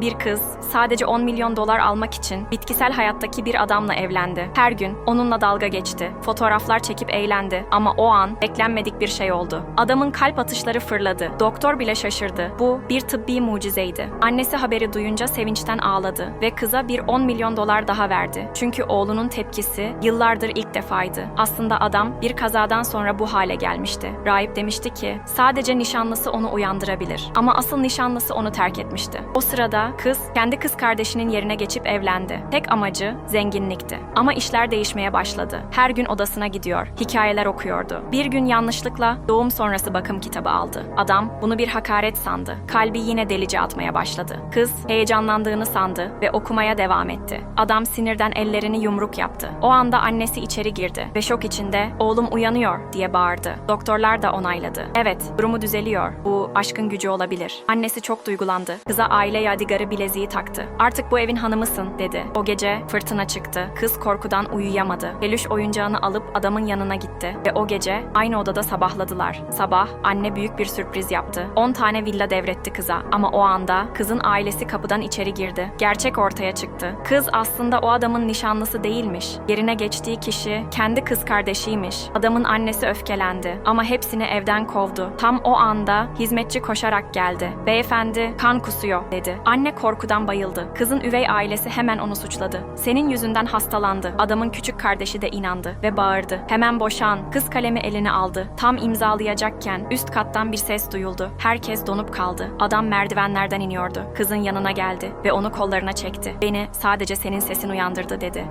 Bir kız sadece 10 milyon dolar almak için bitkisel hayattaki bir adamla evlendi. Her gün onunla dalga geçti. Fotoğraflar çekip eğlendi ama o an beklenmedik bir şey oldu. Adamın kalp atışları fırladı. Doktor bile şaşırdı. Bu bir tıbbi mucizeydi. Annesi haberi duyunca sevinçten ağladı ve kıza bir 10 milyon dolar daha verdi. Çünkü oğlunun tepkisi yıllardır ilk defaydı. Aslında adam bir kazadan sonra bu hale gelmişti. Rahip demişti ki sadece nişanlısı onu uyandırabilir. Ama asıl nişanlısı onu terk etmişti. O sırada kız kendi kız kardeşinin yerine geçip evlendi. Tek amacı zenginlikti. Ama işler değişmeye başladı. Her gün odasına gidiyor, hikayeler okuyordu. Bir gün yanlışlıkla doğum sonrası bakım kitabı aldı. Adam bunu bir hakaret sandı. Kalbi yine delice atmaya başladı. Kız heyecanlandığını sandı ve okumaya devam etti. Adam sinirden ellerini yumruk yaptı. O anda annesi içeri girdi ve şok içinde "Oğlum uyanıyor." diye bağırdı. Doktorlar da onayladı. Evet, durumu düzeliyor. Bu aşkın gücü olabilir. Annesi çok duygulandı. Kıza aile yadigarı bileziği taktı. "Artık bu evin hanımısın." dedi. O gece fırtına çıktı. Kız korkudan uyuyamadı. Peluş oyuncağını alıp adamın yanına gitti ve o gece aynı odada sabahladılar. Sabah anne büyük bir sürpriz yaptı. 10 tane villa devretti kıza ama o anda kızın ailesi kapıdan içeri girdi. Gerçek ortaya çıktı. Kız aslında o adamın nişanlısı değilmiş. Yerine geçtiği kişi kendi kız kardeşiymiş. Adamın annesi öfkelendi ama hepsini evden kovdu. Tam o anda hizmetçi koşarak geldi. Beyefendi kan kusuyor dedi. Anne korkudan bayıldı. Kızın üvey ailesi hemen onu suçladı. Senin yüzünden hastalandı. Adamın küçük kardeşi de inandı ve bağırdı. Hemen boşan. Kız kalemi eline aldı. Tam imzalayacakken üst kattan bir ses duyuldu. Herkes donup kaldı. Adam merdivenlerden iniyordu. Kızın yanına geldi ve onu kollarına çekti. Beni sadece senin sesin uyandırdı dedi.